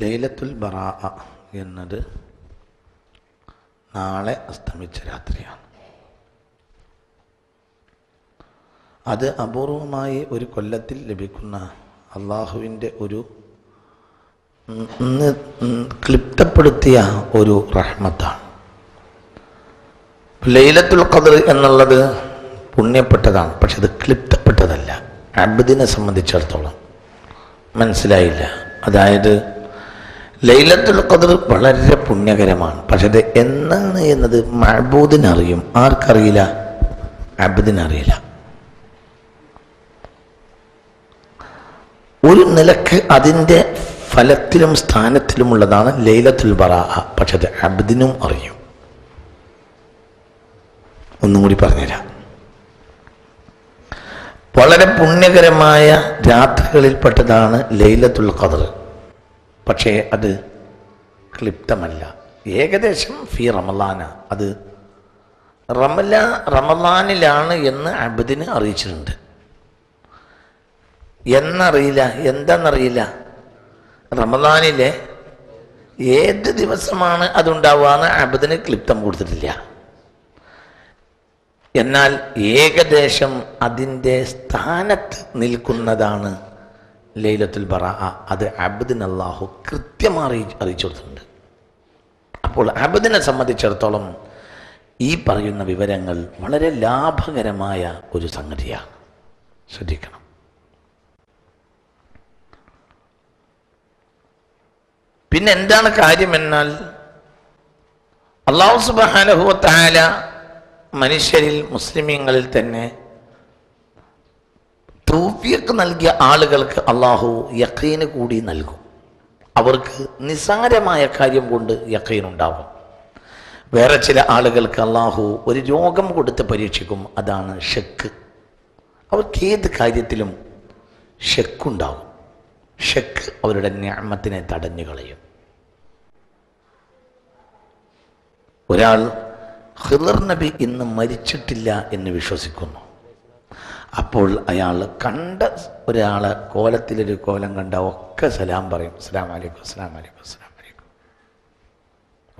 ലൈലത്തുൽ ബറാ എന്നത് നാളെ അസ്തമിച്ച രാത്രിയാണ്. അത് അപൂർവമായി ഒരു കൊല്ലത്തിൽ ലഭിക്കുന്ന അള്ളാഹുവിന്റെ ഒരു ക്ലിപ്തപ്പെടുത്തിയ ഒരു റഹ്മത്താണ്. ലൈലത്തുൽ ഖദർ എന്നുള്ളത് പുണ്യപ്പെട്ടതാണ് പക്ഷെ അത് ക്ലിപ്തപ്പെട്ടതല്ല. അബ്ദിനെ സംബന്ധിച്ചിടത്തോളം മനസ്സിലായില്ല. അതായത് ലൈലത്തുൽ ഖദർ വളരെ പുണ്യകരമാണ്. പക്ഷെ അത് എന്നാണ് എന്നത് മഹബൂദിനറിയും. ആർക്കറിയില്ല? അബദിനറിയില്ല. ഒരു നിലയ്ക്ക് അതിന്റെ ഫലത്തിലും സ്ഥാനത്തിലുമുള്ളതാണ് ലൈലത്തുൽ ബറാഅ. പക്ഷെ അത് അബ്ദിനും അറിയും. ഒന്നും കൂടി പറഞ്ഞുതരാം. വളരെ പുണ്യകരമായ രാത്രികളിൽപ്പെട്ടതാണ് ലൈലത്തുൽ ഖദർ. പക്ഷേ അത് ക്ലിപ്തമല്ല. ഏകദേശം ഫി റമലാന അത് റമല റമലാനിലാണ് എന്ന് അബദിന് അറിയിച്ചിട്ടുണ്ട്. എന്നറിയില്ല എന്താണെന്നറിയില്ല റമദാനിലെ ഏത് ദിവസമാണ് അതുണ്ടാവുക എന്ന് അബദിന് ക്ലിപ്തം കൊടുത്തിട്ടില്ല. എന്നാൽ ഏകദേശം അതിന്റെ സ്ഥാനത്ത് നിൽക്കുന്നതാണ് ലൈലത്തുൽ ബറ അത് അബദിന് അള്ളാഹു കൃത്യമായി അറിയിച്ചു കൊടുത്തിട്ടുണ്ട്. അപ്പോൾ അബദിനെ സംബന്ധിച്ചിടത്തോളം ഈ പറയുന്ന വിവരങ്ങൾ വളരെ ലാഭകരമായ ഒരു സംഗതിയാണ്. ശ്രദ്ധിക്കണം. പിന്നെ എന്താണ് കാര്യമെന്നാൽ അള്ളാഹു സുബാനുഭവത്തായ മനുഷ്യരിൽ മുസ്ലിമീങ്ങളിൽ തന്നെ തൂഫിയക്ക് നൽകിയ ആളുകൾക്ക് അള്ളാഹു യക്കീന് കൂടി നൽകും. അവർക്ക് നിസാരമായ കാര്യം കൊണ്ട് യഖീൻ ഉണ്ടാവും. വേറെ ചില ആളുകൾക്ക് അള്ളാഹു ഒരു രോഗം കൊടുത്ത് പരീക്ഷിക്കും അതാണ് ഷെക്ക്. അവർക്ക് ഏത് കാര്യത്തിലും ഷെക്കുണ്ടാവും. ഷെക്ക് അവരുടെ ഞാമത്തിനെ തടഞ്ഞു കളയും. ഒരാൾ ഹിദർ നബി ഇന്ന് മരിച്ചിട്ടില്ല എന്ന് വിശ്വസിക്കുന്നു. അപ്പോൾ അയാൾ കണ്ട ഒരാൾ കോലത്തിലൊരു കോലം കണ്ട ഒക്കെ സലാം പറയും. അസ്ലാം വലൈക്കും അസ്ലാം വലൈക്കും അസ്ലാം വലൈക്കും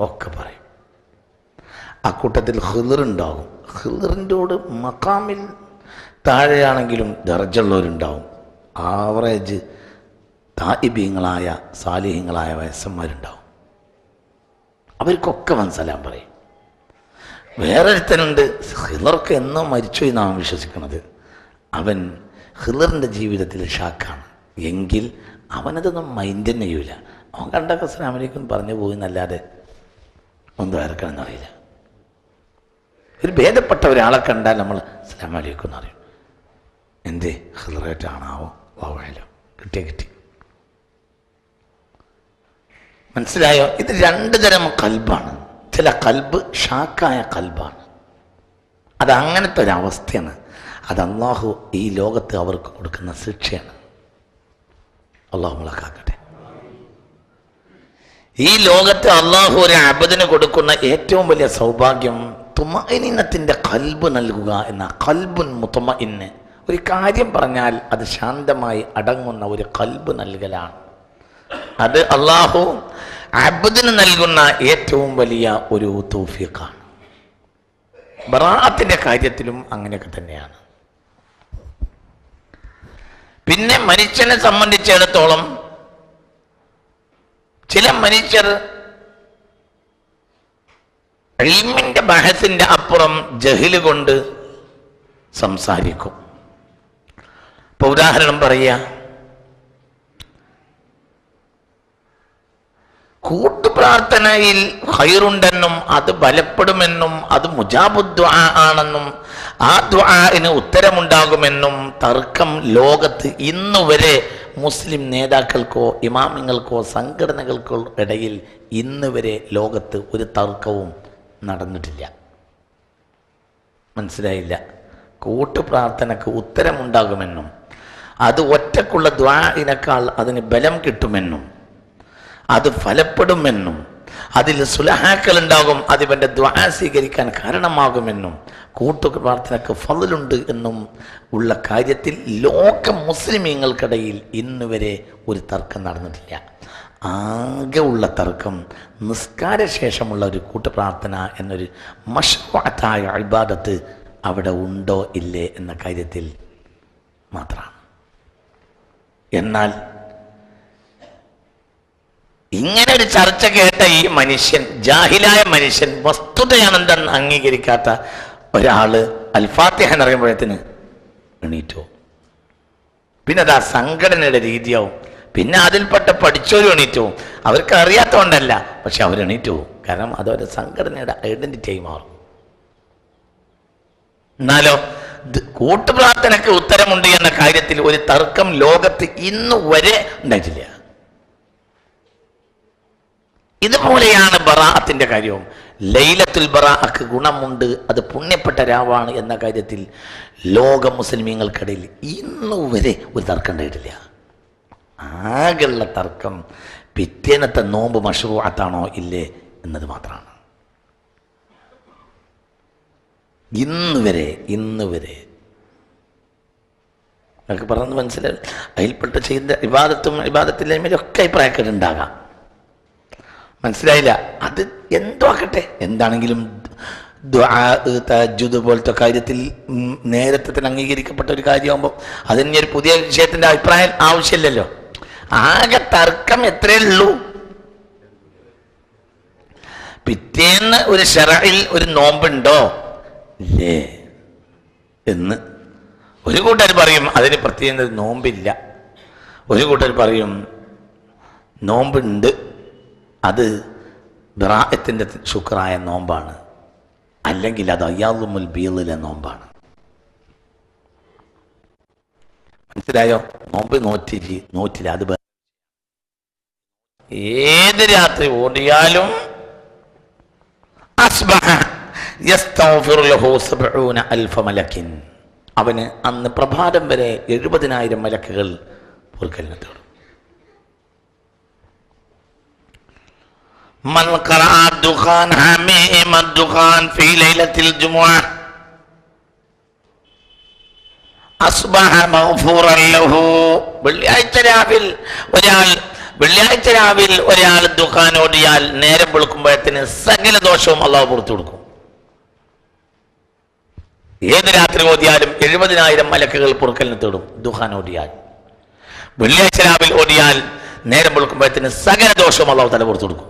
ഒക്കെ പറയും. ആ കൂട്ടത്തിൽ ഹിദർ ഉണ്ടാകും. ഹിദറിന്റോട് മക്കാമിൽ താഴെയാണെങ്കിലും ദർജുള്ളവരുണ്ടാവും ആവറേജ് താഹിബീങ്ങളായ സാലിഹ്യങ്ങളായ വയസ്സന്മാരുണ്ടാവും. അവർക്കൊക്കെ വൻ സലാം പറയും. വേറൊരുത്തനുണ്ട്. ഹിലർക്ക് എന്നോ മരിച്ചു എന്നാണ് വിശ്വസിക്കുന്നത്. അവൻ ഹിലറിന്റെ ജീവിതത്തിൽ ഷാക്കാണ്. എങ്കിൽ അവനതൊന്നും മൈൻഡ് തന്നെ ചെയ്യൂല അവൻ കണ്ടൊക്കെ അസ്ലാമലേക്കും പറഞ്ഞു പോയി എന്നല്ലാതെ ഒന്നും ആർക്കാണെന്നറിയില്ല ഒരു ഭേദപ്പെട്ട ഒരാളെ കണ്ടാൽ നമ്മൾ അസ്ലാം അലൈക്കും എന്ന് അറിയും എന്തേ? ഹിലറേറ്റാണാവോ? വാവായാലോ? കിട്ടിയ കിട്ടി. മനസ്സിലായോ? ഇത് രണ്ട് തരം കൽബാണ്. ചില കൽബ് ഷാക്കായ കൽബാണ്. അത് അങ്ങനത്തെ ഒരു അവസ്ഥയാണ്. അത് അള്ളാഹു ഈ ലോകത്ത് അവർക്ക് കൊടുക്കുന്ന ശിക്ഷയാണ്. അള്ളാഹു മുളക്കാക്കട്ടെ ഈ ലോകത്ത് അള്ളാഹു ഒരു അബദിന് കൊടുക്കുന്ന ഏറ്റവും വലിയ സൗഭാഗ്യം തുമഇനത്തിന്റെ കൽബ് നൽകുക എന്ന കൽബുൻ മുത്തമ ഇന്ന് ഒരു കാര്യം പറഞ്ഞാൽ അത് ശാന്തമായി അടങ്ങുന്ന ഒരു കൽബ് നൽകലാണ്. അത് അള്ളാഹു അബദിന് നൽകുന്ന ഏറ്റവും വലിയ ഒരു തൗഫീഖാണ്. ബറാഅത്തിന്റെ കാര്യത്തിലും അങ്ങനെയൊക്കെ തന്നെയാണ്. പിന്നെ മനുഷ്യനെ സംബന്ധിച്ചിടത്തോളം ചില മനുഷ്യർ റീമിന്റെ ബഹസിന്റെ അപ്പുറം ജഹിൽ കൊണ്ട് സംസാരിക്കും. ഇപ്പൊ ഉദാഹരണം പറയുക കൂട്ടുപ്രാർത്ഥനയിൽ ഹൈറുണ്ടെന്നും അത് ബലപ്പെടുമെന്നും അത് മുജാബുദ്വാ ആണെന്നും ആ ദ്വാന് ഉത്തരമുണ്ടാകുമെന്നും തർക്കം ലോകത്ത് ഇന്നുവരെ മുസ്ലിം നേതാക്കൾക്കോ ഇമാമിങ്ങൾക്കോ സംഘടനകൾക്കോ ഇടയിൽ ഇന്നുവരെ ലോകത്ത് ഒരു തർക്കവും നടന്നിട്ടില്ല. മനസ്സിലായില്ല. കൂട്ടുപ്രാർത്ഥനക്ക് ഉത്തരമുണ്ടാകുമെന്നും അത് ഒറ്റക്കുള്ള ദ്വാനേക്കാൾ അതിന് ബലം കിട്ടുമെന്നും അത് ഫലപ്പെടുമെന്നും അതിൽ സുലഹാക്കൽ ഉണ്ടാകും അതിവന്റെ ദ്വാ സ്വീകരിക്കാൻ കാരണമാകുമെന്നും കൂട്ടു പ്രാർത്ഥനക്ക് ഫതിലുണ്ട് എന്നും ഉള്ള കാര്യത്തിൽ ലോക മുസ്ലിമീങ്ങൾക്കിടയിൽ ഇന്ന് വരെ ഒരു തർക്കം നടന്നിട്ടില്ല. ആകെ ഉള്ള തർക്കം നിസ്കാരശേഷമുള്ള ഒരു കൂട്ടുപ്രാർത്ഥന എന്നൊരു മഷ്വാത്തായ അഴിബാദത്ത് അവിടെ ഉണ്ടോ ഇല്ലേ എന്ന കാര്യത്തിൽ മാത്രമാണ്. എന്നാൽ ഇങ്ങനെ ഒരു ചർച്ച കേട്ട ഈ മനുഷ്യൻ ജാഹിലായ മനുഷ്യൻ വസ്തുതയാണെന്തെന്ന് അംഗീകരിക്കാത്ത ഒരാൾ അൽഫാത്തിഹ എന്ന് എണീറ്റോ? പിന്നെ അത് ആ സംഘടനയുടെ രീതിയാവും. പിന്നെ അതിൽപ്പെട്ട പഠിച്ചവരും എണീറ്റോ? അവർക്ക് അറിയാത്തതുകൊണ്ടല്ല പക്ഷെ അവർ എണീറ്റോ? കാരണം അതൊരു സംഘടനയുടെ ഐഡന്റിറ്റി ആയി മാറും. എന്നാലോ കൂട്ടുപ്രാർത്ഥനയ്ക്ക് ഉത്തരമുണ്ട് എന്ന കാര്യത്തിൽ ഒരു തർക്കം ലോകത്ത് ഇന്നു വരെ ഉണ്ടായിട്ടില്ല. ഇതുപോലെയാണ് ബറാഅത്തിന്റെ കാര്യവും. ലൈലത്തുൽ ബറാഅക്ക് ഗുണമുണ്ട് അത് പുണ്യപ്പെട്ട രാവാണ് എന്ന കാര്യത്തിൽ ലോക മുസ്ലിമീങ്ങൾക്കിടയിൽ ഇന്നുവരെ ഒരു തർക്കം ഉണ്ടായിട്ടില്ല. ആകെയുള്ള തർക്കം പിറ്റേനത്തെ നോമ്പ് മഷൂഅത്താണോ ഇല്ലേ എന്നത് മാത്രമാണ്. ഇന്ന് വരെ ഇന്ന് വരെ. പറഞ്ഞത് മനസ്സിലായി. അതിൽപ്പെട്ട് ചെയ്യുന്ന ഇബാദത്തും ഇബാദത്തില്ലായ്മയിലൊക്കെ അഭിപ്രായക്കേടുണ്ടാകാം. മനസ്സിലായില്ല. അത് എന്തോ ആക്കട്ടെ എന്താണെങ്കിലും തജ്ജുദ് പോലത്തെ കാര്യത്തിൽ നേരത്തെ തന്നെ അംഗീകരിക്കപ്പെട്ട ഒരു കാര്യമാകുമ്പോൾ അതിന് ഒരു പുതിയ വിഷയത്തിന്റെ അഭിപ്രായം ആവശ്യമില്ലല്ലോ. ആകെ തർക്കം എത്രയേ ഉള്ളൂ? പിറ്റേന്ന് ഒരു ഷെറയിൽ ഒരു നോമ്പുണ്ടോ? ഇല്ലേ? എന്ന് ഒരു കൂട്ടർ പറയും അതിന് പ്രത്യേകം നോമ്പില്ല. ഒരു കൂട്ടർ പറയും നോമ്പുണ്ട്. അത് ബറായത്തിന്റെ ശുക്രായ നോമ്പാണ്. അല്ലെങ്കിൽ അത് അയ്യാദുമുൽ ബീലിലെ നോമ്പാണ്. മനസ്സിലായോ? നോമ്പ് നോറ്റിരി നോറ്റില്ല അത് ഏത് രാത്രി ഓടിയാലും അവന് അന്ന് പ്രഭാതം വരെ എഴുപതിനായിരം മലക്കുകൾ പൊറുക്കലിനെ من قرأ الدخان حميم الدخان في ليلة الجمعة أصبح مغفورا له വെള്ളിയാഴ്ച രാവിൽ ഒരാൾ വെള്ളിയാഴ്ച രാവിൽ ഒരാൾ ദുഃഖാൻ ഓടിയാൽ നേരം വെളുക്കുമ്പോഴത്തിന് സകല ദോഷവും അള്ളാഹു പുറത്തു കൊടുക്കും ഏത് രാത്രി ഓടിയാലും എഴുപതിനായിരം മലക്കുകൾ പൊറുക്കലിന് തേടും ദുഃഖാൻ ഓടിയാൽ വെള്ളിയാഴ്ച രാവിൽ ഓടിയാൽ നേരം വെളുക്കുമ്പോഴത്തിന് സകല ദോഷവും അള്ളാഹു തല പുറത്തു കൊടുക്കും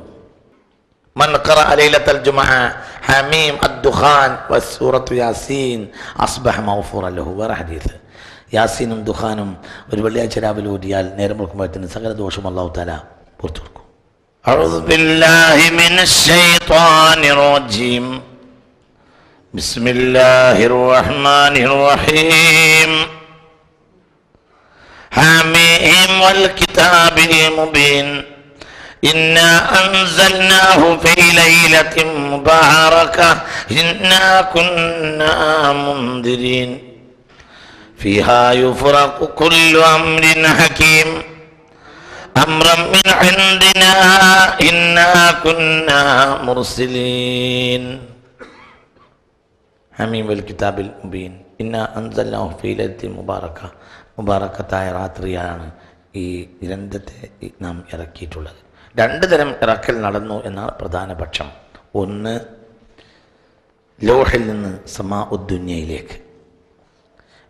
من قرأ ليلة الجمعة حميم الدخان والسورة ياسين أصبح مغفورا له വേറെ ഹദീസ് യാസീനും ദുഖാനും ഒരു വെള്ളിയാഴ്ച രാവിലെ ഓടിയാൽ നേരം വെളുക്കുമ്പോഴത്തിന് സകല ദോഷവും അള്ളാഹു താല പുറത്തു കൊടുക്കും أعوذ بالله من الشيطان الرجيم بسم الله الرحمن الرحيم حميم والكتاب المبين إنا أنزلناه في ليلة مباركة إنا كنا منذرين فيها يفرق كل أمر حكيم أمرا من عندنا إنا كنا مرسلين حميم الكتاب المبين إنا أنزلناه في ليلة مباركة മുബാറക്കത്തായ രാത്രിയാണ് ഈ ഗ്രന്ഥത്തെ ഈ നാം ഇറക്കിയിട്ടുള്ളത് രണ്ട് തരം ഇറക്കൽ നടന്നു എന്നാണ് പ്രധാന പക്ഷം. ഒന്ന് ലോഹിൽ നിന്ന് സമാ ഉദ്ദുന്യയിലേക്ക്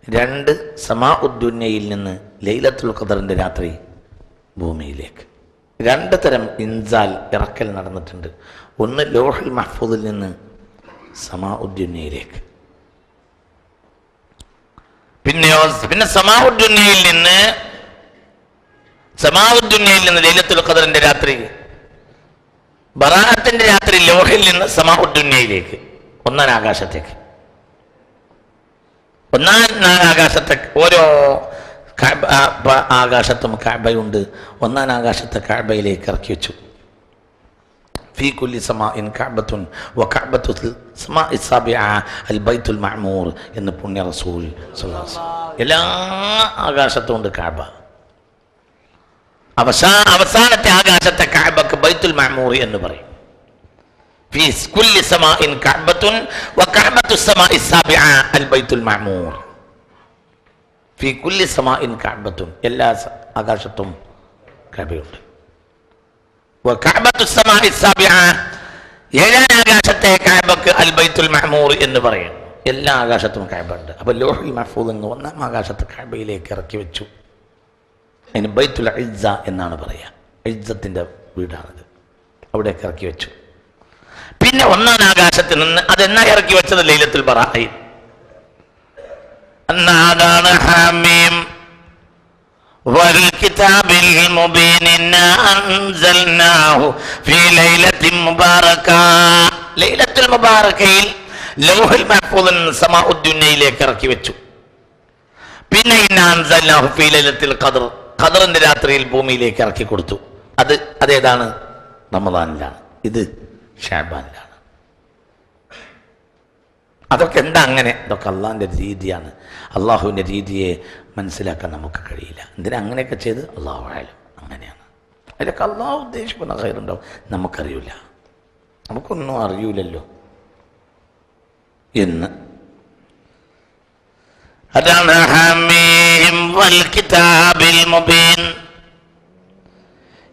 രണ്ട് സമാ ഉദ്ദുന്യയിൽ നിന്ന് ലൈലത്തുൽ ഖദറിന്റെ രാത്രി ഭൂമിയിലേക്ക്. രണ്ട് തരം ഇൻസാൽ ഇറക്കൽ നടന്നിട്ടുണ്ട്. ഒന്ന് ലോഹൽ മഹ്ഫൂദിൽ നിന്ന് സമാ ഉദ്ദുന്യയിലേക്ക് പിന്നെയോ പിന്നെ സമാവുദ്ദുന്യയിൽ നിന്ന് സമാവുദ്ദുനിയയിൽ നിന്ന് ലൈലത്തുൽ ഖദറിന്റെ രാത്രി. ബറാഹത്തിന്റെ രാത്രി ലോഹിൽ നിന്ന് സമാവുദ്ദുനിയയിലേക്ക്. ഒന്നാം ആകാശത്തേക്ക്. ഒന്നാം ആകാശത്തെ ഓരോ ആകാശത്തും കാഴ്ബയുണ്ട് ഒന്നാം ആകാശത്തെ കാഴ്ബയിലേക്ക് ഇറക്കി വെച്ചു. ഫീ കുല്ലി സമാ ഇൻ കാബത്തുൻ വ കാബത്തു സമാ ഇസാബിഅ അൽ ബൈത്തുൽ മഅമൂർ എന്ന് പുണ്യ റസൂൽ എല്ലാ ആകാശത്തും ഉണ്ട് കാഴ്ബ അവസാ അവസാനത്തെ ആകാശത്തെ കഅബക്ക് ബൈത്തുൽ മഅമൂറി എന്ന് പറയും. എല്ലാ ആകാശത്തും കബയുണ്ട്. ഏഴാം ആകാശത്തെ കാബക്ക് അൽബൈത്തുൽ മഹമൂർ എന്ന് പറയുന്നു എല്ലാ ആകാശത്തും കാബുണ്ട് അപ്പൊ ലോഹിൽ മഹഫൂദ് എന്ന് ഒന്നാം ആകാശത്ത് കാബയിലേക്ക് ഇറക്കി വെച്ചു. അതിന് ബൈത്തുൽ ഇസ്സ എന്നാണ് പറയുക ഇസ്സത്തിൻ്റെ വീടാണിത് അവിടേക്ക് ഇറക്കി വെച്ചു പിന്നെ ഒന്നാം ആകാശത്തിൽ നിന്ന് അതെന്നാ ഇറക്കി വെച്ചത് ലൈലത്തുൽ ബറായി എന്നാ അതാണ് ഹാമീം والكتاب المبين إنا أنزلناه في ليلة مباركة ليلة المباركة ലൗഹുൽ മഹ്ഫൂദിൽ നിന്ന് സമാഉദ്ദുന്നയിലേക്ക് ഇറക്കി വെച്ചു പിന്നെ ഇന്ന അൻസൽനാഹു ഫീ ലൈലത്തിൽ ഖദർ ഖദറിന്റെ രാത്രിയിൽ ഭൂമിയിലേക്ക് ഇറക്കി കൊടുത്തു. അത് അതേതാണ്? റമദാനിലാണ്. ഇത് ഷാബാനിലാണ്. അതൊക്കെ എന്താ അങ്ങനെ? അതൊക്കെ അള്ളാഹിന്റെ രീതിയാണ്. അള്ളാഹുവിന്റെ രീതിയെ മനസ്സിലാക്കാൻ നമുക്ക് കഴിയില്ല. എന്തിനാ അങ്ങനെയൊക്കെ ചെയ്ത്? അള്ളാഹു ആയാലും അങ്ങനെയാണ്. അതിലൊക്കെ അള്ളാഹു ഉദ്ദേശിക്കുന്ന കയറുണ്ടാവും നമുക്കറിയില്ല നമുക്കൊന്നും അറിയൂലല്ലോ. എന്ന്. അതാണ് ഹമീം വൽ കിതാബിൽ മുബീൻ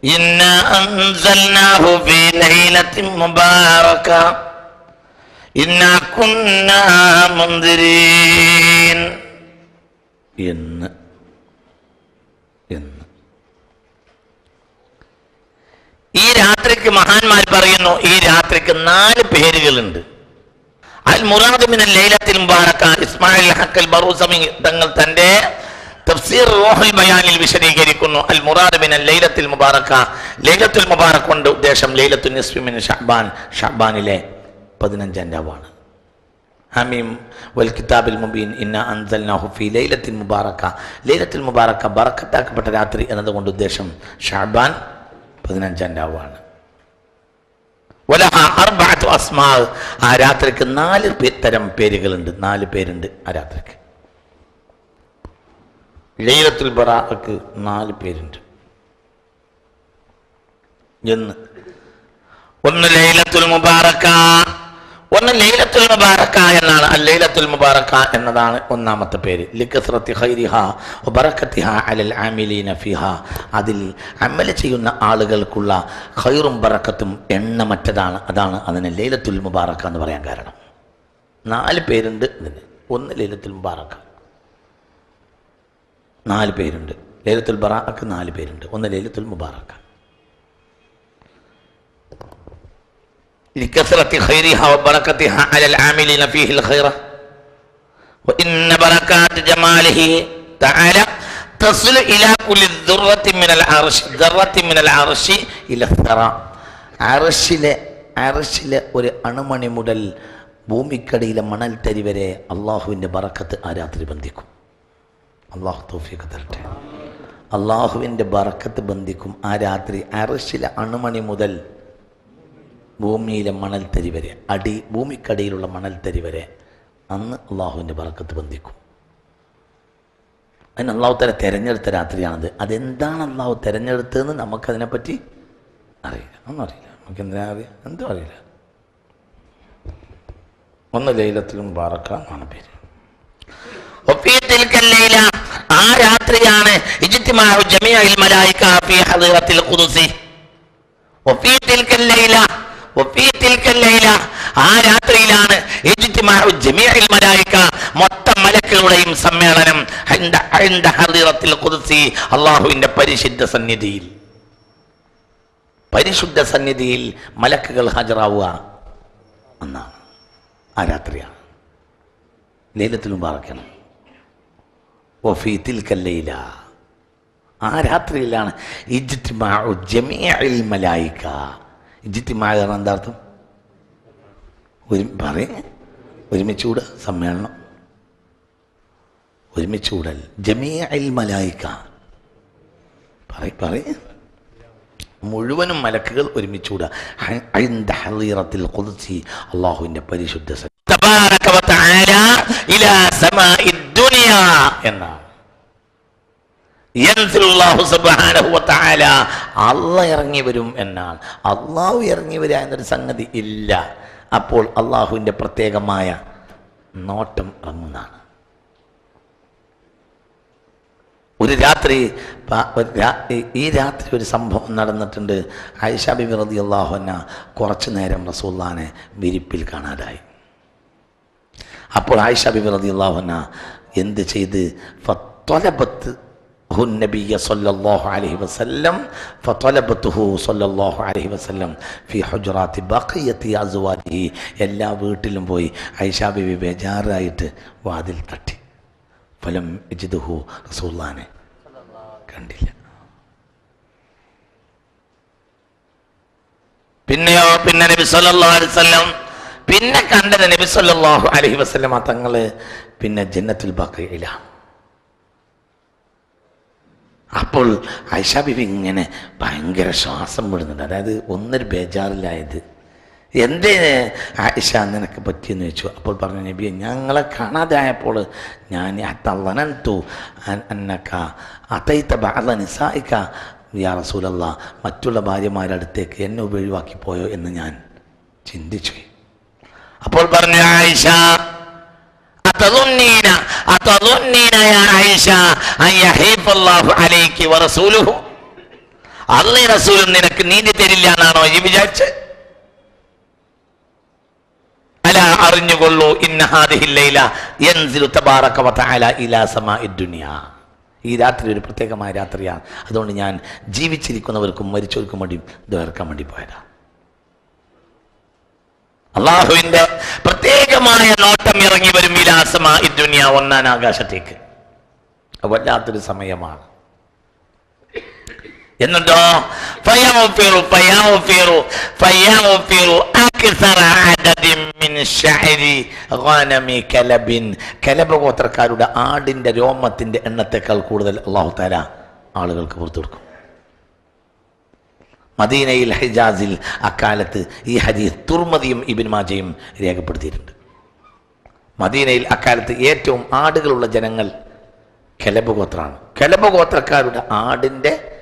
إنا أنزلناه في ليلة مباركة إنا كنا منذرين എന്ന് എന്ന് ഈ രാത്രിക്ക് മഹാന്മാർ പറയുന്നു ഈ രാത്രിക്ക് നാല് പേരുകളുണ്ട് അൽ മുറാദ് മിനൽ ലൈലത്തിൽ മുബാറക്ക ഇസ്മായിൽ ഹക്കൽ ബറൂസമി തങ്ങൾ തന്റെ തഫ്സീർ റൂഹുൽ ബയാനിൽ വിശദീകരിക്കുന്നു. അൽ മുറാദ് മിനൽ ലൈലത്തുൽ മുബാറക്ക. ലൈലത്തുൽ മുബാറക് കൊണ്ട് ഉദ്ദേശം ലൈലത്തുൽ നിസ്ഫി മിൻ ഷഅബാൻ. ഷഅബാനിലെ പതിനഞ്ചാം രാവാണ്. ഹമീം വൽ കിതാബിൽ മുബീൻ ഇന്ന അൻസൽനാഹു ഫി ലൈലത്തിൽ മുബാറക്ക. ലൈലത്തുൽ മുബാറക്ക ബറക്കത്താക്കപ്പെട്ട രാത്രി എന്നതുകൊണ്ട് ഉദ്ദേശം ഷഅബാൻ പതിനഞ്ചാം രാവാണ്. ആ രാത്രിക്ക് നാല് തരം പേരുകളുണ്ട്. നാല് പേരുണ്ട് ആ രാത്രിക്ക്. ലൈലത്തുൽ ബറാക്ക് നാല് പേരുണ്ട്. എന്ന്. ഒന്ന് ലൈലത്തുൽ മുബാറക്ക ഒന്ന് ലൈലത്തുൽ മുബാറക്ക എന്നാണ്. ലൈലത്തുൽ മുബാറക്ക എന്നതാണ് ഒന്നാമത്തെ പേര്. അലൽ ആമിലീന ഫിഹ. അതിൽ അമല ചെയ്യുന്ന ആളുകൾക്കുള്ള ഖൈറും ബറക്കത്തും എണ്ണമറ്റതാണ്. അതാണ് അതിന് ലൈലത്തുൽ മുബാറക്ക എന്ന് പറയാൻ കാരണം. നാല് പേരുണ്ട് ഇതിന്. ഒന്ന് ലൈലത്തുൽ മുബാറക്ക. നാല് പേരുണ്ട് ലൈലത്തുൽ ബറാക്ക് നാല് പേരുണ്ട് ഒന്ന് ലൈലത്തുൽ മുബാറക്ക لكثرة خيرها وبركتها على العاملين فيه الخير وإن بركات جماله تعالى تصل إلى كل ذرة من العرش ذرة من العرش إلى الثرى അറശിലെ അറശിലെ ഒരു അണുമണി മുതൽ ഭൂമിക്കടിയിലെ മണൽ തരി വരെ അള്ളാഹുവിൻ്റെ ബറക്കത്ത് ആ രാത്രി ബന്ധിക്കും അള്ളാഹു തോഫിക്ക് തരട്ടെ. അള്ളാഹുവിന്റെ ബറക്കത്ത് ബന്ധിക്കും ആ രാത്രി അറശിലെ അണുമണി മുതൽ ഭൂമിയിലെ മണൽത്തരി വരെ അടി ഭൂമിക്കടിയിലുള്ള മണൽത്തരി വരെ അന്ന് അള്ളാഹുവിന്റെ ബറക്കത്ത് ബന്ധിക്കും. അതിന് അള്ളാഹു തന്നെ തിരഞ്ഞെടുത്ത രാത്രിയാണത്. അതെന്താണ് അള്ളാഹു തിരഞ്ഞെടുത്തതെന്ന് നമുക്കതിനെപ്പറ്റി അറിയില്ല. ഒന്നും അറിയില്ല. നമുക്ക് എന്തിനാ അറിയാം എന്തും അറിയില്ല. ഒന്ന് ലൈലത്തിലും ബാറക്കാന്നാണ് പേര്. ഒപ്പിയത്തിൽ ആ രാത്രിയാണ് ആ രാത്രിയിലാണ് മൊത്ത മലക്കുകളുടെയും സമ്മേളനം അള്ളാഹുവിന്റെ പരിശുദ്ധ സന്നിധിയിൽ. പരിശുദ്ധ സന്നിധിയിൽ മലക്കുകൾ ഹാജരാവുക എന്നാണ്. ആ രാത്രിയാണ്. ലൈലത്തിലും പാറക്കണം വഫീത്തിൽ കല്ലയില ആ രാത്രിയിലാണ് ഇജ്ജിത്തിമാ ജമീഅൽ മലായിക്ക ഇജ്ജിത്തിമായ കാരണം എന്താ അർത്ഥം? ഒരു പറയും. ഒരുമിച്ചുകൂടെ സമ്മേളനം. ഒരുമിച്ചുകൂടൽ ജമീഅൽ മലായിക്ക പറയ പറയ. മുഴുവനും മലക്കുകൾ ഒരുമിച്ചുകൂടുക അള്ളാഹുവിന്റെ പരിശുദ്ധ എന്നാണ്. അള്ള ഇറങ്ങി വരും എന്നാണ്. അള്ളാഹു ഇറങ്ങി വരിക എന്നൊരു സംഗതി ഇല്ല. അപ്പോൾ അള്ളാഹുവിന്റെ പ്രത്യേകമായ നോട്ടം ഇറങ്ങുന്നതാണ്. ഒരു രാത്രി ഈ രാത്രി ഒരു സംഭവം നടന്നിട്ടുണ്ട്. ആയിഷ ബിബി റതി അള്ളാഹുന കുറച്ചു നേരം റസൂല്ലാനെ വിരിപ്പിൽ കാണാതായി. അപ്പോൾ ആയിഷ ബിബി റതി അള്ളാഹുന എന്ത് ചെയ്ത്? ഫത്വലബത്ത് ഹു നബിയ സല്ലല്ലാഹു അലൈഹി വസല്ലം ഫത്വലബത്തുഹു സല്ലല്ലാഹു അലൈഹി വസല്ലം ഫി ഹുജറാത്തി ബഖിയത്തി അസ്വാജിഹി എല്ലാ വീട്ടിലും പോയി ആയിഷ ബിബി ബേജാറായിട്ട് വാതിൽ തട്ടി. ഫലം ഇജിദുഹു റസൂല്ലാനെ കണ്ടില്ല. പിന്നെയോ പിന്നെ നബി സല്ലല്ലാഹു അലൈഹി വസല്ലം പിന്നെ കണ്ടത് നബി സല്ലല്ലാഹു അലൈഹി വസല്ലം തങ്ങൾ പിന്നെ ജന്നത്തുൽ ബാക്കിയില്ല അപ്പോൾ ഐഷ ഇങ്ങനെ ഭയങ്കര ശ്വാസം വിടുന്നുണ്ട്. അതായത് ഒന്നൊരു ബേജാറിലായത്. എന്തേ ആയിഷ നിനക്ക് പറ്റിയെന്ന് ചോദിച്ചു. അപ്പോൾ പറഞ്ഞു നബിയെ ഞങ്ങളെ കാണാതായപ്പോൾ ഞാൻ തള്ളനന്തു അന്നക്ക അതൈത്ത ബാല നിസായിക്ക യാ റസൂലല്ല മറ്റുള്ള ഭാര്യമാരുടെ അടുത്തേക്ക് എന്നെ ഒഴിവാക്കി പോയോ എന്ന് ഞാൻ ചിന്തിച്ചു. അപ്പോൾ പറഞ്ഞു ആയിഷ യാ ആയിഷ. വറസൂലുഹു റസൂൽ നിനക്ക് നീതി തരില്ല എന്നാണോ ഈ വിചാരിച്ച്? അല അറിഞ്ഞുകൊള്ളൂ. ഇന്നഹാദിഹില്ലയില വതആല ഇലാ ദുനിയാ. ഈ രാത്രി ഒരു പ്രത്യേകമായ രാത്രിയാണ്. അതുകൊണ്ട് ഞാൻ ജീവിച്ചിരിക്കുന്നവർക്കും മരിച്ചവർക്കും വേണ്ടി ഇത് വേണ്ടി പോയതാണ് അള്ളാഹുവിന്റെ പ്രത്യേകമായ നോട്ടം ഇറങ്ങി വരും വിലാസമാ ഈ ദുനിയ ഒന്നാൻ ആകാശത്തേക്ക്. വല്ലാത്തൊരു സമയമാണ്. എന്നിട്ടോ? കലബ് ഗോത്രക്കാരുടെ ആടിന്റെ രോമത്തിന്റെ എണ്ണത്തെക്കാൾ കൂടുതൽ അള്ളാഹു താല ആളുകൾക്ക് പുറത്തു കൊടുക്കും. മദീനയിൽ ഹിജാസിൽ അക്കാലത്ത് ഈ ഹദീസ് തുർമതിയും ഇബിൻ മാജയും രേഖപ്പെടുത്തിയിട്ടുണ്ട്. മദീനയിൽ അക്കാലത്ത് ഏറ്റവും ആടുകളുള്ള ജനങ്ങൾ കെലബ് ഗോത്രമാണ്. ഗോത്രക്കാരുടെ ആടിന്റെ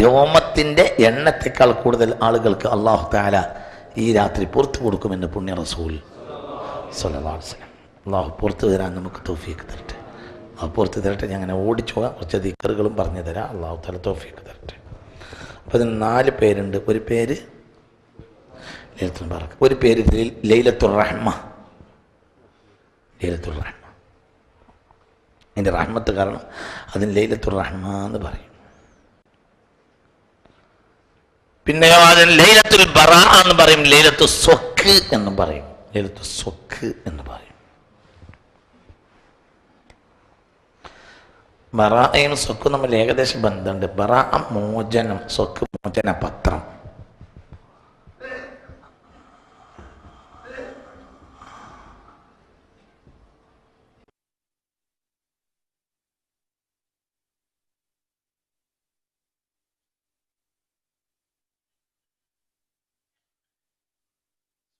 രോമത്തിന്റെ എണ്ണത്തെക്കാൾ കൂടുതൽ ആളുകൾക്ക് അള്ളാഹു താല ഈ രാത്രി പുറത്തു കൊടുക്കുമെന്ന് പുണ്യ റസൂൽ വസല്ലം. അള്ളാഹു പുറത്തു തരാൻ നമുക്ക് തോഫിയൊക്കെ തരട്ടെ. ആ പുറത്ത് തരട്ടെ ഞാൻ അങ്ങനെ ഓടിച്ചു കുറച്ച് ദിക്കറുകളും പറഞ്ഞു തരാം. അള്ളാഹു താല തോഫിയൊക്കെ തരട്ടെ. അപ്പോൾ അതിന് നാല് പേരുണ്ട്. ഒരു പേര് ലൈലത്തുൽ ബറക്ക ഒരു പേര് ലൈലത്തുൽ റഹ്മ ലൈലത്തുൽ റഹ്മ അതിന്റെ റഹ്മത്ത് കാരണം അതിന് ലൈലത്തുൽ റഹ്മ എന്ന് പറയും. പിന്നെയോ അതിന് ലൈലത്തുൽ ബറ എന്ന് പറയും. ലൈലത്തു സ്വക്ക് എന്നും പറയും. ലൈലത്തു സ്വക്ക് എന്ന് പറയും. ബറായും സ്വക്കും തമ്മിൽ ഏകദേശം ബന്ധമുണ്ട് ബറാ മോചനം സ്വക്ക് മോചന പത്രം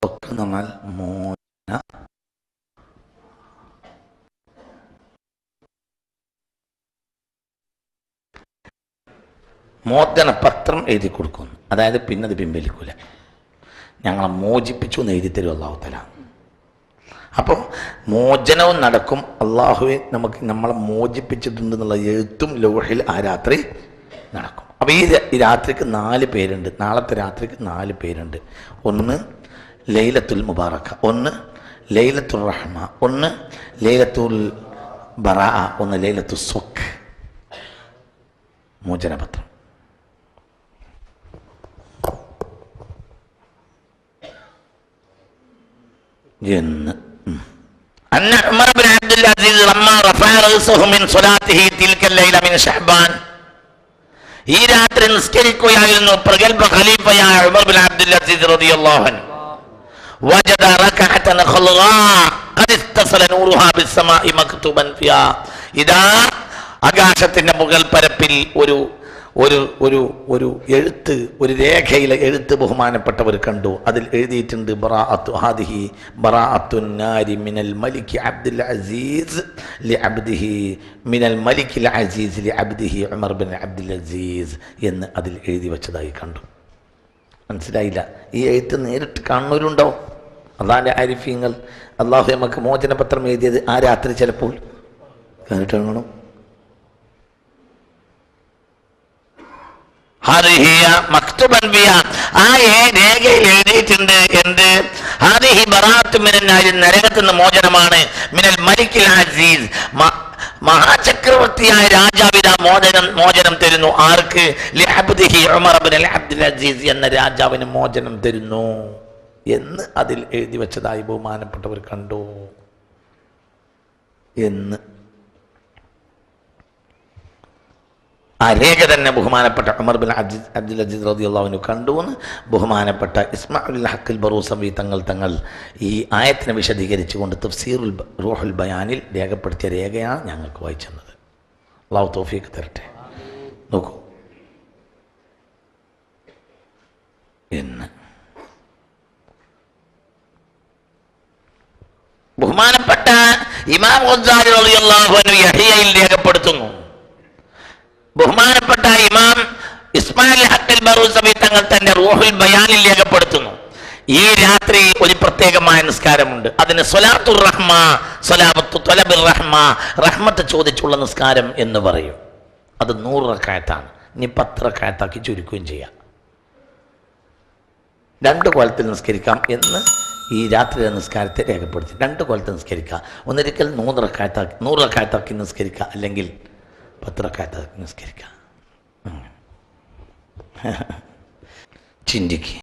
സ്വക്ക് എന്ന് പറഞ്ഞാൽ മോചന മോചന പത്രം എഴുതി കൊടുക്കുന്നു. അതായത് പിന്നെ അത് പിൻവലിക്കൂല. ഞങ്ങളെ മോചിപ്പിച്ചു എന്ന് എഴുതി തരും അള്ളാഹു തല അപ്പോൾ മോചനവും നടക്കും. അള്ളാഹുവെ നമുക്ക് നമ്മളെ മോചിപ്പിച്ചിട്ടുണ്ട് എന്നുള്ള എഴുത്തും ലോഹിൽ ആ രാത്രി നടക്കും. അപ്പോൾ ഈ രാത്രിക്ക് നാല് പേരുണ്ട്. നാളത്തെ രാത്രിക്ക് നാല് പേരുണ്ട്. ഒന്ന് ലൈലത്തുൽ മുബാറക്ക ഒന്ന് ലൈലത്തുൽ റഹ്മ ഒന്ന് ലൈലത്തുൽ ബറാ ഒന്ന് ലൈലത്തുൽ സ്വഖ് മോചനപത്രം. എന്ന് ഉം. أن عمر بن عبد العزيز لما رفع رأسه من صلاته تلك الليلة من شعبان ഈ രാത്രി നിസ്കരിക്കുകയായിരുന്നു പ്രഗത്ഭ ഖലീഫയായ ഉമർ ബിൻ അബ്ദുൽ അസീസ് റളിയല്ലാഹു അൻഹു وجد ركعة خضراء قد اتصل نورها بالسماء مكتوبا فيها ഇതാ ആകാശത്തിന്റെ മുകൾ പരപ്പിൽ ഒരു ഒരു ഒരു ഒരു എഴുത്ത് ഒരു രേഖയിലെ എഴുത്ത് ബഹുമാനപ്പെട്ടവർ കണ്ടു. അതിൽ എഴുതിയിട്ടുണ്ട് ബറാ അത്തു ഹാദിഹി ബറാഅത്തു നാരി മിനൽ മലിക് അബ്ദുൽ അസീസ് ലി അബ്ദിഹി മിനൽ മലിക് അസീസ് ലി അബ്ദിഹി ഉമർ ബിൻ അബ്ദുൽ അസീസ് എന്ന് അതിൽ എഴുതി വെച്ചതായി കണ്ടു. മനസ്സിലായില്ല? ഈ എഴുത്ത് നേരിട്ട് കാണുന്നവരുണ്ടാവും അതാന്റെ ആരിഫീങ്ങൾ. അള്ളാഹു നമുക്ക് മോചനപത്രം എഴുതിയത് ആ രാത്രി ചിലപ്പോൾ കണ്ടിട്ട് നിന്ന് മോചനമാണ്. മിനൽ മലിക്കിൽ അസീസ്. മഹാചക്രവർത്തിയായ രാജാവിത മോചനം മോചനം തരുന്നു. ആർക്ക്? അബ്ദുൽ അസീസ് എന്ന രാജാവിന് മോചനം തരുന്നു. എന്ന് അതിൽ എഴുതി വെച്ചതായി ബഹുമാനപ്പെട്ടവർ കണ്ടു. എന്ന് ആ രേഖ തന്നെ ബഹുമാനപ്പെട്ട Umar bin Abdul Abdul Aziz റളിയല്ലാഹു കണ്ടു എന്ന് ബഹുമാനപ്പെട്ട ഇസ്മാഉൽ ഹക്കിൽ ബറൂസവി തങ്ങൾ തങ്ങൾ ഈ ആയത്തിനെ വിശദീകരിച്ചു കൊണ്ട് തഫ്സീറുൽ റൂഹുൽ ബയാനിൽ രേഖപ്പെടുത്തിയ രേഖയാണ് ഞങ്ങൾക്ക് വായിച്ചത് അള്ളാഹു തൗഫീഖ് തരട്ടെ. നോക്കൂ. എന്ന്. ബഹുമാനപ്പെട്ട ഇമാം ഗുസാരി റളിയല്ലാഹു അൻഹു യഹിയയിൽ രേഖപ്പെടുത്തുന്നു. ബഹുമാനപ്പെട്ട ഇമാം ഇസ്മായിൽ ഹക്കൽ ബറൂസബി തങ്ങൾ തന്റെ റൂഹുൽ ബയാനിൽ രേഖപ്പെടുത്തുന്നു. ഈ രാത്രി ഒരു പ്രത്യേകമായ നിസ്കാരമുണ്ട്. അതിന് സൊലാത്തുർ റഹ്മ സൊലാബത്തു തൊലബിർ റഹ്മ റഹ്മത്ത് ചോദിച്ചുള്ള നിസ്കാരം എന്ന് പറയും. അത് നൂറ് റക്കായത്താണ്. ഇനി പത്ത് റക്കായത്താക്കി ചുരുക്കുകയും ചെയ്യാം. രണ്ട് കോലത്തിൽ നിസ്കരിക്കാം എന്ന് ഈ രാത്രിയിലെ നിസ്കാരത്തെ രേഖപ്പെടുത്തി. രണ്ട് കോലത്തിൽ നിസ്കരിക്കാം. ഒന്നിരിക്കൽ നൂറ് റക്കായത്താക്കി നൂറ് റക്കായത്താക്കി നിസ്കരിക്കാം. അല്ലെങ്കിൽ പത്ത് റക്കായത്താക്കി നിസ്കരിക്കാം ചിന്തിക്കുക